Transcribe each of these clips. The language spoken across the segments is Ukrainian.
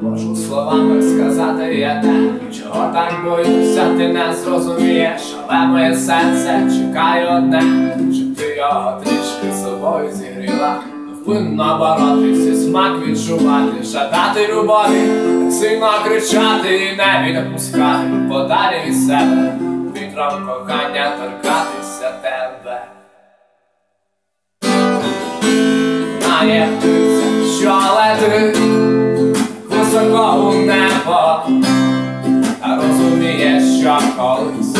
Можу словами сказати я так, чого так боюся, ти не зрозумієш, але моє серце чекає одне, щоб ти його трішки собою зігріла. Винно боротися, смак відчувати, жадати любові, сильно кричати і не відпускати подалі від себе, вітром кохання торкатися тебе. Наєптися, що летить небо, та розуміє, що колись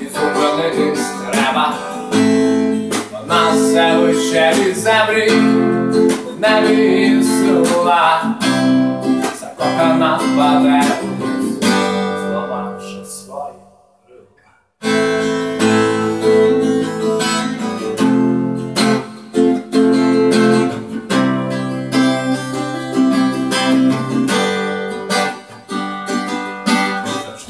і зупинитись треба. Вона все вище від землі, в небі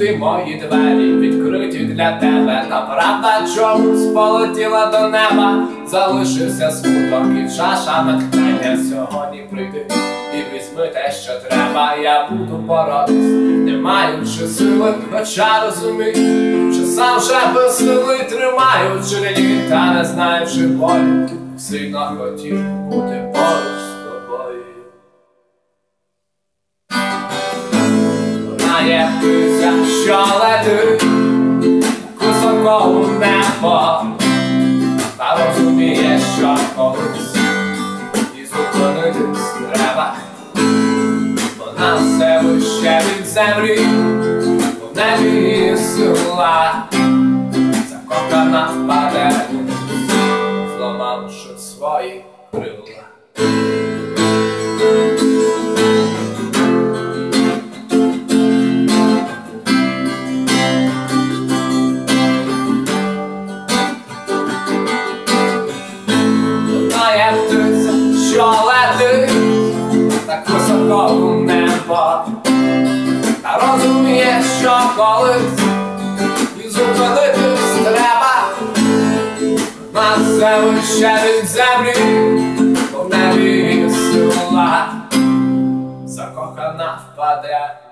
Завжди мої двері відкриті для тебе, та правда чомусь полетіла до неба, залишився смуток і чаша натхнення. Сьогодні прийди і візьми те, що треба, я буду боротись, не маючи сили, хоча розумію, що сам вже без сили тримаючи лінії, та не знаючи болі, сильно хотів бути поруч Знає птиця, що летить високо у небо, та розуміє, що колись і зупинитись треба. Вона все вище від землі, в небі сила, закохана впаде, зламавши свої крила. Так високо у небо, та розуміє, що колись і зупинитись треба. На все вище від землі, в небі сила, закохана впаде.